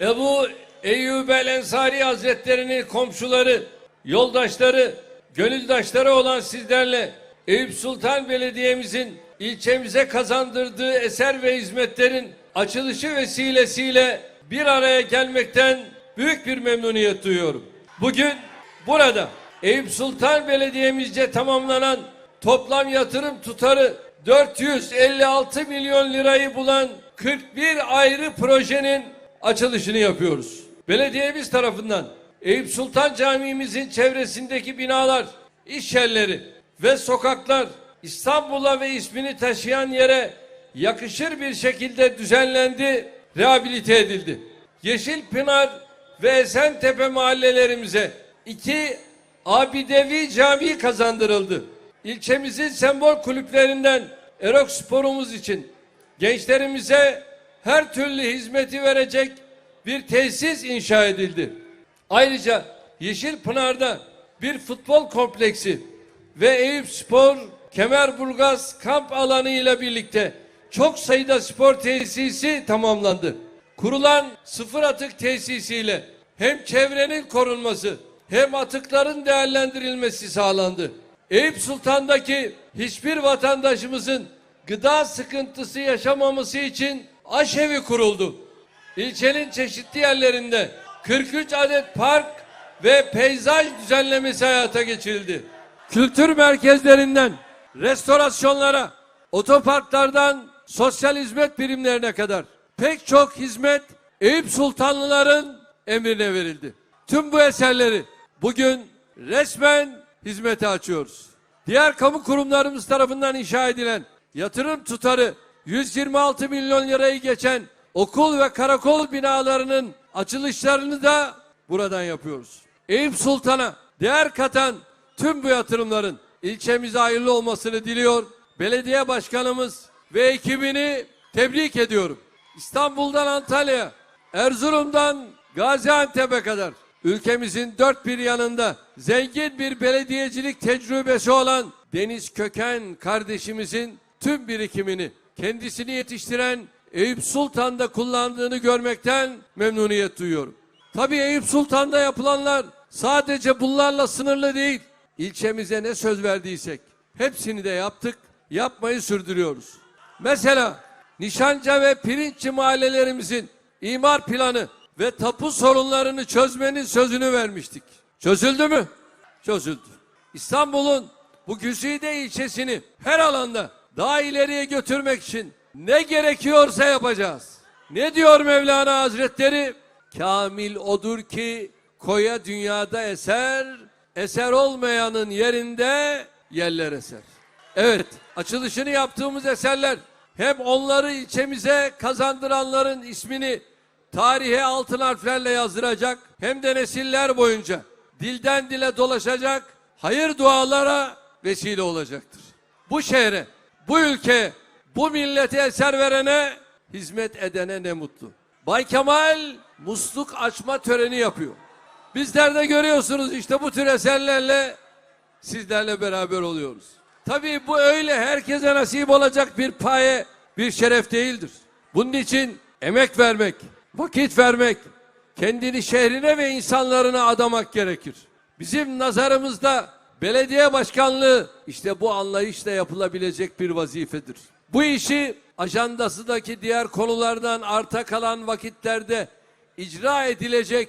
Ebu Eyyub el Ensari Hazretleri'nin komşuları, yoldaşları, gönüldaşları olan sizlerle Eyüp Sultan Belediye'mizin ilçemize kazandırdığı eser ve hizmetlerin açılışı vesilesiyle bir araya gelmekten büyük bir memnuniyet duyuyorum. Bugün burada Eyüp Sultan Belediye'mizce tamamlanan toplam yatırım tutarı 456 milyon lirayı bulan 41 ayrı projenin açılışını yapıyoruz. Belediyemiz tarafından Eyüp Sultan Camimizin çevresindeki binalar, iş yerleri ve sokaklar İstanbul'a ve ismini taşıyan yere yakışır bir şekilde düzenlendi, rehabilite edildi. Yeşilpınar ve Esentepe mahallelerimize iki abidevi cami kazandırıldı. İlçemizin sembol kulüplerinden Erok sporumuz için gençlerimize her türlü hizmeti verecek bir tesis inşa edildi. Ayrıca Yeşilpınar'da bir futbol kompleksi ve Eyüp Spor Kemerburgaz kamp alanı ile birlikte çok sayıda spor tesisi tamamlandı. Kurulan sıfır atık tesisiyle hem çevrenin korunması hem atıkların değerlendirilmesi sağlandı. Eyüp Sultan'daki hiçbir vatandaşımızın gıda sıkıntısı yaşamaması için aşevi kuruldu. İlçenin çeşitli yerlerinde 43 adet park ve peyzaj düzenlemesi hayata geçirildi. Kültür merkezlerinden restorasyonlara, otoparklardan sosyal hizmet birimlerine kadar pek çok hizmet Eyüp Sultanlıların emrine verildi. Tüm bu eserleri bugün resmen hizmete açıyoruz. Diğer kamu kurumlarımız tarafından inşa edilen yatırım tutarı 126 milyon lirayı geçen okul ve karakol binalarının açılışlarını da buradan yapıyoruz. Eyüp Sultan'a değer katan tüm bu yatırımların ilçemize hayırlı olmasını diliyor. Belediye başkanımız ve ekibini tebrik ediyorum. İstanbul'dan Antalya, Erzurum'dan Gaziantep'e kadar ülkemizin dört bir yanında zengin bir belediyecilik tecrübesi olan Deniz Köken kardeşimizin tüm birikimini kendisini yetiştiren Eyüp Sultan'da kullandığını görmekten memnuniyet duyuyorum. Tabii Eyüp Sultan'da yapılanlar sadece bunlarla sınırlı değil. İlçemize ne söz verdiysek hepsini de yaptık, yapmayı sürdürüyoruz. Mesela Nişanca ve Pirinççi mahallelerimizin imar planı ve tapu sorunlarını çözmenin sözünü vermiştik. Çözüldü mü? Çözüldü. İstanbul'un bu güzide ilçesini her alanda daha ileriye götürmek için ne gerekiyorsa yapacağız. Ne diyor Mevlana Hazretleri? Kamil odur ki koya dünyada eser, eser olmayanın yerinde yerler eser. Evet, açılışını yaptığımız eserler hem onları ilçemize kazandıranların ismini tarihe altın harflerle yazdıracak hem de nesiller boyunca dilden dile dolaşacak hayır dualara vesile olacaktır. Bu şehre, bu ülke, bu millete eser verene, hizmet edene ne mutlu. Bay Kemal musluk açma töreni yapıyor. Bizler de görüyorsunuz işte bu tür eserlerle sizlerle beraber oluyoruz. Tabii bu öyle herkese nasip olacak bir paye, bir şeref değildir. Bunun için emek vermek, vakit vermek, kendini şehrine ve insanlarına adamak gerekir. Bizim nazarımızda belediye başkanlığı işte bu anlayışla yapılabilecek bir vazifedir. Bu işi ajandasındaki diğer konulardan arta kalan vakitlerde icra edilecek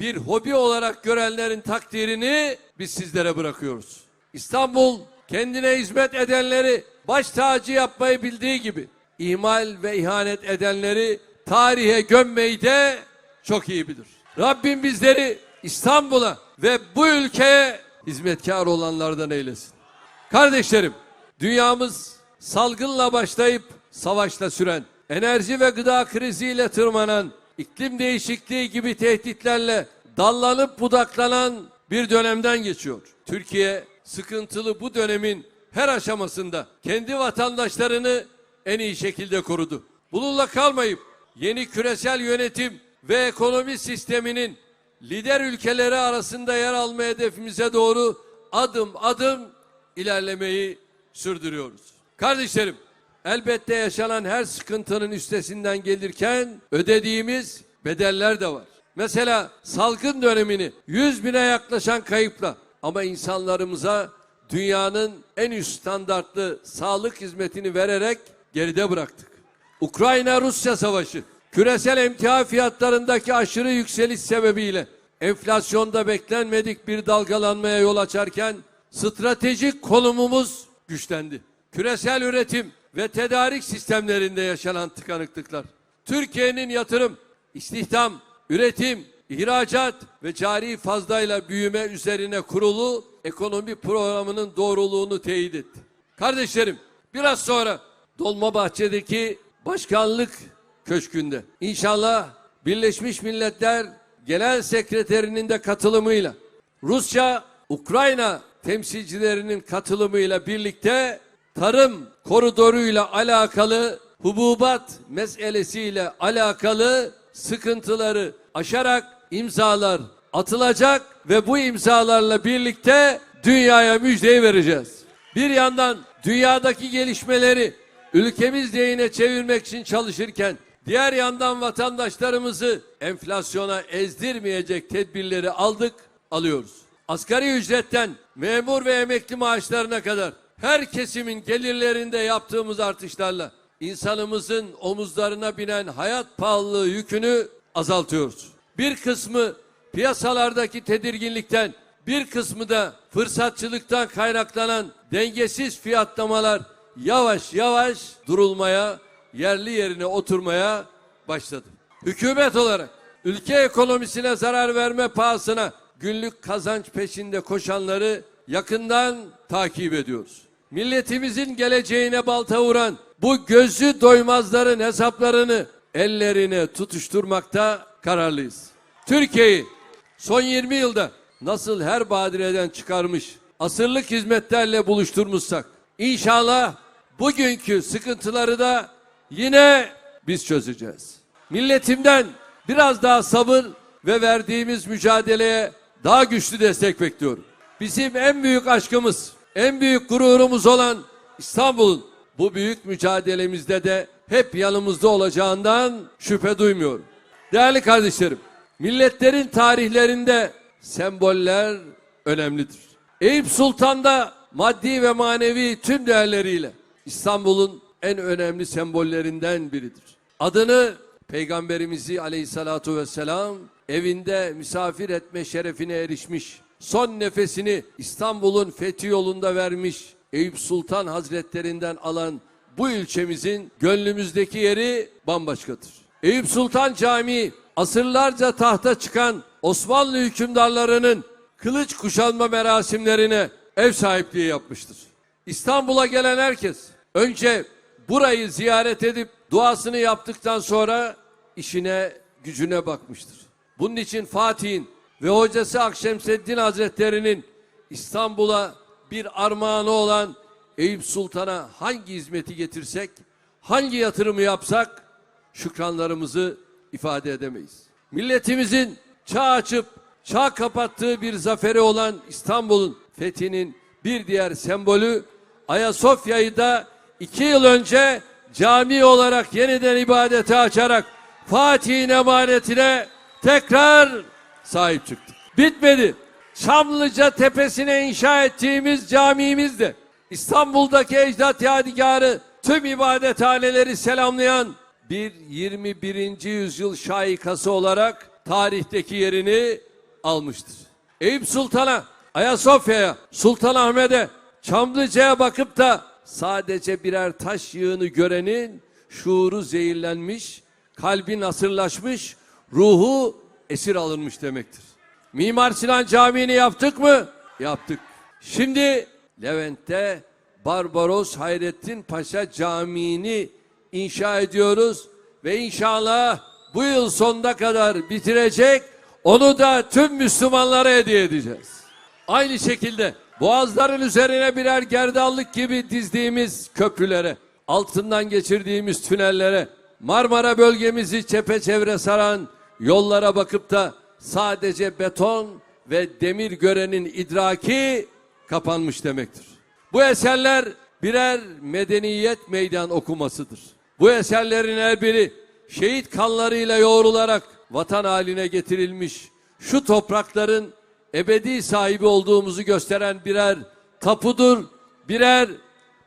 bir hobi olarak görenlerin takdirini biz sizlere bırakıyoruz. İstanbul kendine hizmet edenleri baş tacı yapmayı bildiği gibi ihmal ve ihanet edenleri tarihe gömmeyi de çok iyi bilir. Rabbim bizleri İstanbul'a ve bu ülkeye hizmetkar olanlardan eylesin. Kardeşlerim, dünyamız salgınla başlayıp savaşla süren, enerji ve gıda kriziyle tırmanan, iklim değişikliği gibi tehditlerle dallanıp budaklanan bir dönemden geçiyor. Türkiye sıkıntılı bu dönemin her aşamasında kendi vatandaşlarını en iyi şekilde korudu. Bununla kalmayıp yeni küresel yönetim ve ekonomi sisteminin lider ülkeleri arasında yer alma hedefimize doğru adım adım ilerlemeyi sürdürüyoruz. Kardeşlerim, elbette yaşanan her sıkıntının üstesinden gelirken ödediğimiz bedeller de var. Mesela salgın dönemini 100 bine yaklaşan kayıpla ama insanlarımıza dünyanın en üst standartlı sağlık hizmetini vererek geride bıraktık. Ukrayna-Rusya savaşı, küresel emtia fiyatlarındaki aşırı yükseliş sebebiyle enflasyonda beklenmedik bir dalgalanmaya yol açarken stratejik konumumuz güçlendi. Küresel üretim ve tedarik sistemlerinde yaşanan tıkanıklıklar, Türkiye'nin yatırım, istihdam, üretim, ihracat ve cari fazlayla büyüme üzerine kurulu ekonomi programının doğruluğunu teyit etti. Kardeşlerim biraz sonra Dolmabahçe'deki başkanlık köşkünde inşallah Birleşmiş Milletler Genel Sekreterinin de katılımıyla Rusya, Ukrayna temsilcilerinin katılımıyla birlikte tarım koridoruyla alakalı hububat meselesiyle alakalı sıkıntıları aşarak imzalar atılacak ve bu imzalarla birlikte dünyaya müjdeyi vereceğiz. Bir yandan dünyadaki gelişmeleri ülkemiz lehine çevirmek için çalışırken diğer yandan vatandaşlarımızı enflasyona ezdirmeyecek tedbirleri aldık, alıyoruz. Asgari ücretten memur ve emekli maaşlarına kadar her kesimin gelirlerinde yaptığımız artışlarla insanımızın omuzlarına binen hayat pahalılığı yükünü azaltıyoruz. Bir kısmı piyasalardaki tedirginlikten, bir kısmı da fırsatçılıktan kaynaklanan dengesiz fiyatlamalar yavaş yavaş durulmaya, yerli yerine oturmaya başladı. Hükümet olarak ülke ekonomisine zarar verme pahasına günlük kazanç peşinde koşanları yakından takip ediyoruz. Milletimizin geleceğine balta vuran bu gözü doymazların hesaplarını ellerine tutuşturmakta kararlıyız. Türkiye'yi son 20 yılda nasıl her badireden çıkarmış, asırlık hizmetlerle buluşturmuşsak inşallah bugünkü sıkıntıları da yine biz çözeceğiz. Milletimden biraz daha sabır ve verdiğimiz mücadeleye daha güçlü destek bekliyorum. Bizim en büyük aşkımız, en büyük gururumuz olan İstanbul'un bu büyük mücadelemizde de hep yanımızda olacağından şüphe duymuyorum. Değerli kardeşlerim, milletlerin tarihlerinde semboller önemlidir. Eyüp Sultan'da maddi ve manevi tüm değerleriyle İstanbul'un en önemli sembollerinden biridir. Adını Peygamberimizi aleyhissalatu vesselam evinde misafir etme şerefine erişmiş. Son nefesini İstanbul'un fethi yolunda vermiş Eyüp Sultan Hazretlerinden alan bu ilçemizin gönlümüzdeki yeri bambaşkadır. Eyüp Sultan Camii asırlarca tahta çıkan Osmanlı hükümdarlarının kılıç kuşanma merasimlerine ev sahipliği yapmıştır. İstanbul'a gelen herkes önce burayı ziyaret edip duasını yaptıktan sonra işine gücüne bakmıştır. Bunun için Fatih'in ve hocası Akşemseddin Hazretleri'nin İstanbul'a bir armağanı olan Eyüp Sultan'a hangi hizmeti getirsek, hangi yatırımı yapsak şükranlarımızı ifade edemeyiz. Milletimizin çağ açıp çağ kapattığı bir zaferi olan İstanbul'un fethinin bir diğer sembolü Ayasofya'yı da iki yıl önce cami olarak yeniden ibadete açarak Fatih'in emanetine tekrar sahip çıktık. Bitmedi. Çamlıca tepesine inşa ettiğimiz camimiz de İstanbul'daki ecdat yadigarı tüm ibadethaneleri selamlayan bir 21. yüzyıl şaikası olarak tarihteki yerini almıştır. Eyüp Sultan'a, Ayasofya'ya, Sultanahmet'e, Çamlıca'ya bakıp da sadece birer taş yığını görenin şuuru zehirlenmiş, kalbi nasırlaşmış, ruhu esir alınmış demektir. Mimar Sinan Camii'ni yaptık mı? Yaptık. Şimdi Levent'te Barbaros Hayrettin Paşa Camii'ni inşa ediyoruz ve inşallah bu yıl sonuna kadar bitirecek. Onu da tüm Müslümanlara hediye edeceğiz. Aynı şekilde boğazların üzerine birer gerdallık gibi dizdiğimiz köprülere, altından geçirdiğimiz tünellere, Marmara bölgemizi çepeçevre saran yollara bakıp da sadece beton ve demir görenin idraki kapanmış demektir. Bu eserler birer medeniyet meydan okumasıdır. Bu eserlerin her biri şehit kanlarıyla yoğrularak vatan haline getirilmiş şu toprakların ebedi sahibi olduğumuzu gösteren birer tapudur, birer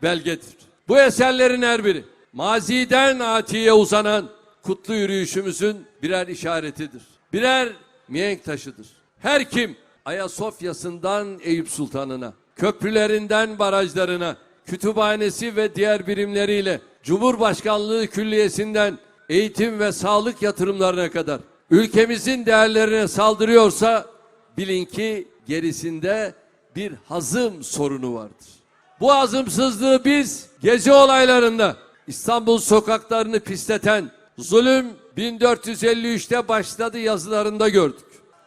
belgedir. Bu eserlerin her biri maziden atiye uzanan kutlu yürüyüşümüzün birer işaretidir. Birer mihenk taşıdır. Her kim Ayasofya'sından Eyüp Sultan'ına, köprülerinden barajlarına, kütüphanesi ve diğer birimleriyle Cumhurbaşkanlığı Külliyesi'nden eğitim ve sağlık yatırımlarına kadar ülkemizin değerlerine saldırıyorsa bilin ki gerisinde bir hazım sorunu vardır. Bu azımsızlığı biz gezi olaylarında İstanbul sokaklarını pisleten zulüm 1453'te başladı yazılarında gördük.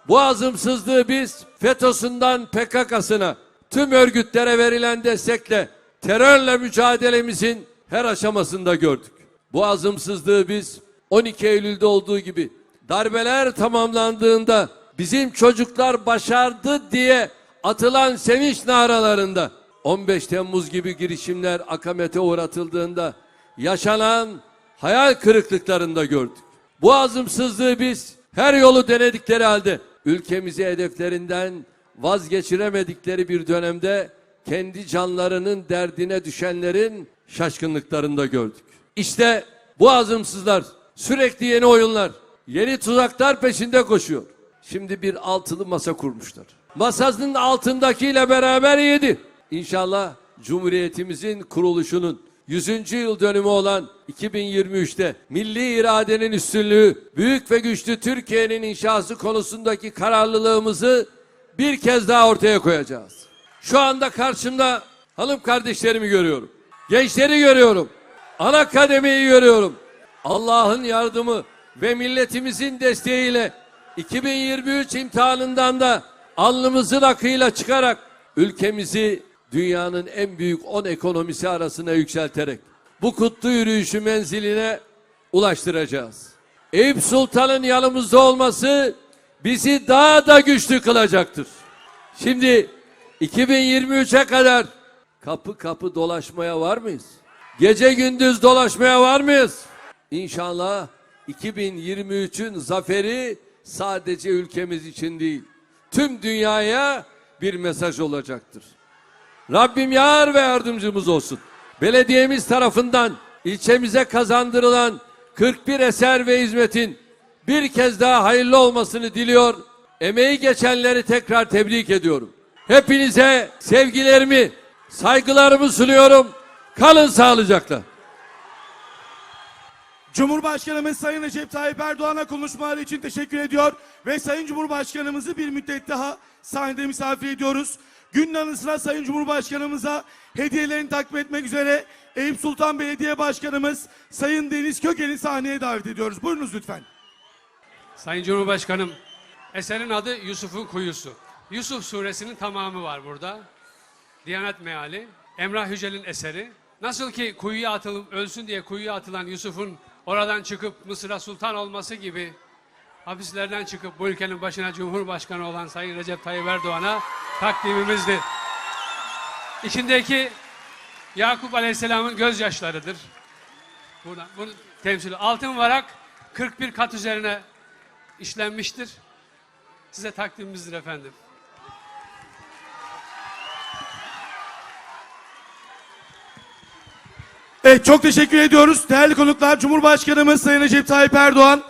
Bu azımsızlığı biz FETÖ'sünden PKK'sına tüm örgütlere verilen destekle terörle mücadelemizin her aşamasında gördük. Bu azımsızlığı biz 12 Eylül'de olduğu gibi darbeler tamamlandığında bizim çocuklar başardı diye atılan sevinç naralarında 15 Temmuz gibi girişimler akamete uğratıldığında yaşanan hayal kırıklıklarında gördük. Bu azımsızlığı biz her yolu denedikleri halde ülkemizi hedeflerinden vazgeçiremedikleri bir dönemde kendi canlarının derdine düşenlerin şaşkınlıklarında gördük. İşte bu azımsızlar sürekli yeni oyunlar, yeni tuzaklar peşinde koşuyor. Şimdi bir altılı masa kurmuşlar. Masasının altındakiyle beraber yedi. İnşallah Cumhuriyetimizin kuruluşunun 100. yıl dönümü olan 2023'te milli iradenin üstünlüğü, büyük ve güçlü Türkiye'nin inşası konusundaki kararlılığımızı bir kez daha ortaya koyacağız. Şu anda karşımda hanım kardeşlerimi görüyorum. Gençleri görüyorum. Ana kademeyi görüyorum. Allah'ın yardımı ve milletimizin desteğiyle 2023 imtihanından da alnımızın akıyla çıkarak ülkemizi dünyanın en büyük 10 ekonomisi arasına yükselterek bu kutlu yürüyüşü menziline ulaştıracağız. Eyüp Sultan'ın yanımızda olması bizi daha da güçlü kılacaktır. Şimdi 2023'e kadar kapı kapı dolaşmaya var mıyız? Gece gündüz dolaşmaya var mıyız? İnşallah 2023'ün zaferi sadece ülkemiz için değil, tüm dünyaya bir mesaj olacaktır. Rabbim yar ve yardımcımız olsun. Belediyemiz tarafından ilçemize kazandırılan 41 eser ve hizmetin bir kez daha hayırlı olmasını diliyor. Emeği geçenleri tekrar tebrik ediyorum. Hepinize sevgilerimi, saygılarımı sunuyorum. Kalın sağlıcakla. Cumhurbaşkanımız Sayın Recep Tayyip Erdoğan'a konuşmaları için teşekkür ediyor ve Sayın Cumhurbaşkanımızı bir müddet daha sahnede misafir ediyoruz. Günün anısına Sayın Cumhurbaşkanımıza hediyelerini takdim etmek üzere Eyüp Sultan Belediye Başkanımız Sayın Deniz Köken'i sahneye davet ediyoruz. Buyurunuz lütfen. Sayın Cumhurbaşkanım, eserin adı Yusuf'un Kuyusu. Yusuf suresinin tamamı var burada. Diyanet meali, Emrah Yücel'in eseri. Nasıl ki kuyuya atılıp ölsün diye kuyuya atılan Yusuf'un oradan çıkıp Mısır'a sultan olması gibi hapislerden çıkıp bu ülkenin başına Cumhurbaşkanı olan Sayın Recep Tayyip Erdoğan'a takdimimizdir. İçindeki Yakup Aleyhisselam'ın gözyaşlarıdır. Burada, bunu temsili. Altın varak 41 kat üzerine işlenmiştir. Size takdimimizdir efendim. Evet çok teşekkür ediyoruz. Değerli konuklar Cumhurbaşkanımız Sayın Recep Tayyip Erdoğan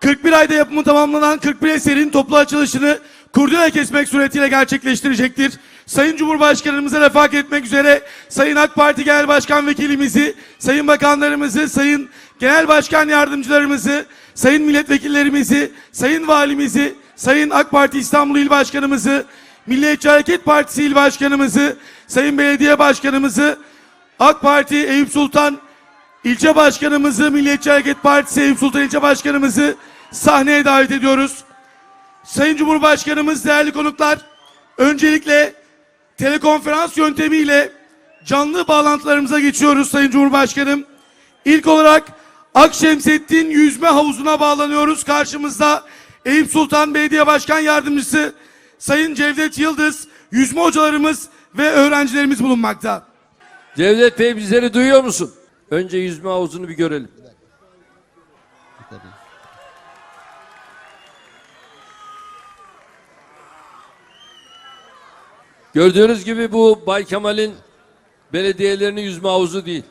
41 ayda yapımı tamamlanan 41 eserin toplu açılışını kurdele kesmek suretiyle gerçekleştirecektir. Sayın Cumhurbaşkanımıza refak etmek üzere Sayın AK Parti Genel Başkan Vekilimizi, Sayın Bakanlarımızı, Sayın Genel Başkan Yardımcılarımızı, Sayın Milletvekillerimizi, Sayın Valimizi, Sayın AK Parti İstanbul İl Başkanımızı, Milliyetçi Hareket Partisi İl Başkanımızı, Sayın Belediye Başkanımızı, AK Parti Eyüp Sultan İlçe Başkanımızı, Milliyetçi Hareket Partisi Eyüp Sultan İlçe Başkanımızı sahneye davet ediyoruz. Sayın Cumhurbaşkanımız, değerli konuklar, öncelikle telekonferans yöntemiyle canlı bağlantılarımıza geçiyoruz Sayın Cumhurbaşkanım. İlk olarak Akşemsettin Yüzme Havuzu'na bağlanıyoruz. Karşımızda Eyüp Sultan Belediye Başkan Yardımcısı Sayın Cevdet Yıldız, yüzme hocalarımız ve öğrencilerimiz bulunmakta. Devlet Bey bizleri duyuyor musun? Önce yüzme havuzunu bir görelim. Gördüğünüz gibi bu Bay Kemal'in belediyelerinin yüzme havuzu değil.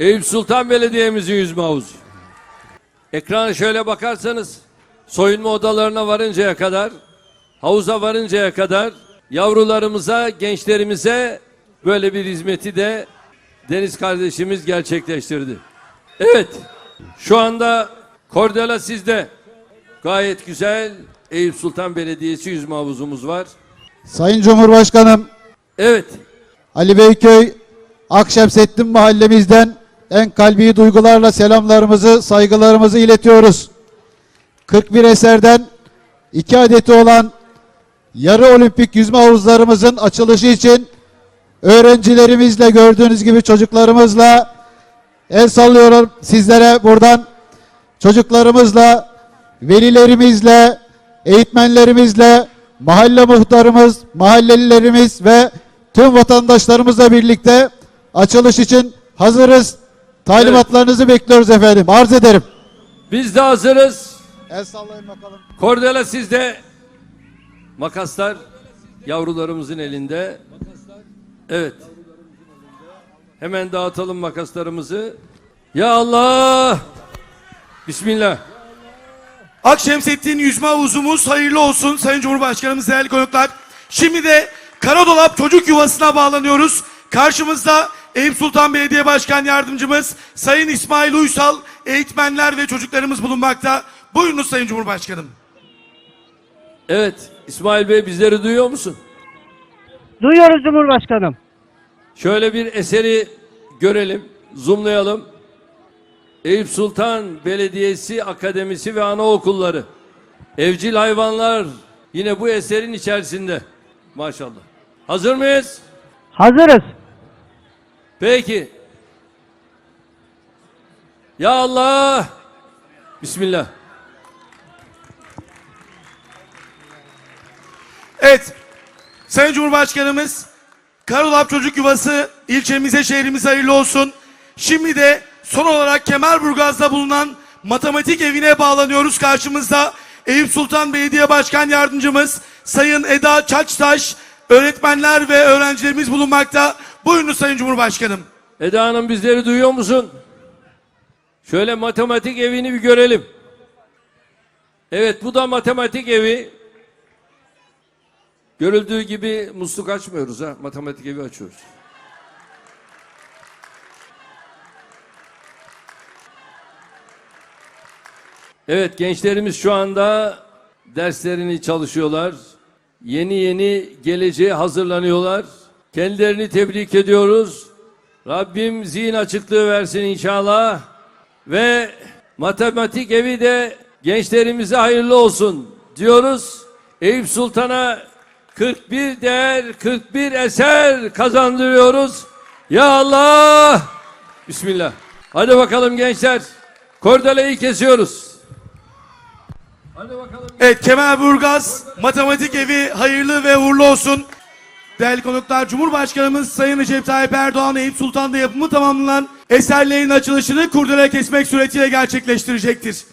Eyüp Sultan Belediye'mizin yüzme havuzu. Ekrana şöyle bakarsanız soyunma odalarına varıncaya kadar, havuza varıncaya kadar yavrularımıza, gençlerimize böyle bir hizmeti de Deniz kardeşimiz gerçekleştirdi. Evet, şu anda Kordela sizde. Gayet güzel Eyüp Sultan Belediyesi yüzme havuzumuz var. Sayın Cumhurbaşkanım, Evet, Ali Beyköy, Akşemsettin mahallemizden en kalbi duygularla selamlarımızı, saygılarımızı iletiyoruz. 41 eserden iki adeti olan yarı olimpik yüzme havuzlarımızın açılışı için öğrencilerimizle gördüğünüz gibi çocuklarımızla el sallıyorum sizlere buradan çocuklarımızla, velilerimizle, eğitmenlerimizle, mahalle muhtarımız, mahallelilerimiz ve tüm vatandaşlarımızla birlikte açılış için hazırız. Talimatlarınızı bekliyoruz efendim. Arz ederim. biz de hazırız. El sallayın bakalım. Kordela sizde. Makaslar yavrularımızın elinde. Evet. Hemen dağıtalım makaslarımızı. Ya Allah! Bismillah. Akşemsettin yüzme havuzumuz hayırlı olsun Sayın Cumhurbaşkanımız değerli konuklar. Şimdi de Karadolap Çocuk Yuvası'na bağlanıyoruz. Karşımızda Eyüp Sultan Belediye Başkan Yardımcımız Sayın İsmail Uysal, eğitmenler ve çocuklarımız bulunmakta. Buyurunuz Sayın Cumhurbaşkanım. Evet. İsmail Bey bizleri duyuyor musun? Duyuyoruz Cumhurbaşkanım. Şöyle bir eseri görelim, zoomlayalım. Eyüp Sultan Belediyesi Akademisi ve Anaokulları. Evcil hayvanlar yine bu eserin içerisinde. Maşallah. Hazır mıyız? Hazırız. Peki. Ya Allah. Bismillah. Evet. Sayın Cumhurbaşkanımız Karadolap Çocuk Yuvası ilçemize şehrimize hayırlı olsun. Şimdi de son olarak Kemerburgaz'da bulunan matematik evine bağlanıyoruz. Karşımızda Eyüp Sultan Belediye Başkan Yardımcımız Sayın Eda Çaçtaş, öğretmenler ve öğrencilerimiz bulunmakta. Buyurunuz Sayın Cumhurbaşkanım. Eda Hanım bizleri duyuyor musun? Şöyle matematik evini bir görelim. Evet bu da matematik evi. Görüldüğü gibi musluk açmıyoruz ha. Matematik evi açıyoruz. Evet gençlerimiz şu anda derslerini çalışıyorlar. Yeni yeni geleceğe hazırlanıyorlar. Kendilerini tebrik ediyoruz. Rabbim zihin açıklığı versin inşallah. Ve matematik evi de gençlerimize hayırlı olsun diyoruz. Eyüp Sultan'a 41 değer, 41 eser kazandırıyoruz. Ya Allah! Bismillah. Hadi bakalım gençler. Kordeleyi kesiyoruz. Hadi bakalım. Evet Kemerburgaz Matematik Evi hayırlı ve uğurlu olsun. Değerli konuklar Cumhurbaşkanımız Sayın Recep Tayyip Erdoğan Eyüp Sultan'da yapımı tamamlanan eserlerin açılışını kurdele kesmek suretiyle gerçekleştirecektir.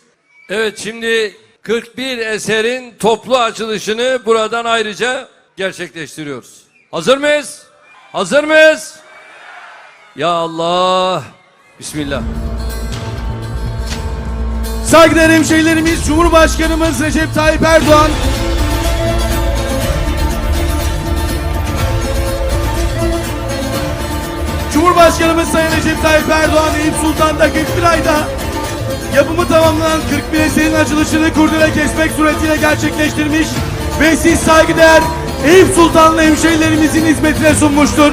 Evet şimdi 41 eserin toplu açılışını buradan ayrıca gerçekleştiriyoruz. Hazır mıyız? Hazır mıyız? Ya Allah. Bismillah. Saygıdeğer hemşehrilerimiz Cumhurbaşkanımız Recep Tayyip Erdoğan Cumhurbaşkanımız Sayın Recep Tayyip Erdoğan Eyüp Sultan'da 41 ayda yapımı tamamlanan 41 eserin açılışını kurdele kesmek suretiyle gerçekleştirmiş ve siz saygıdeğer Eyüp Sultanlı hemşehrilerimizin hizmetine sunmuştur.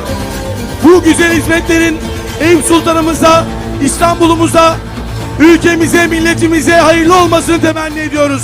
Bu güzel hizmetlerin Eyüp Sultanımıza, İstanbul'umuza, ülkemize, milletimize hayırlı olmasını temenni ediyoruz.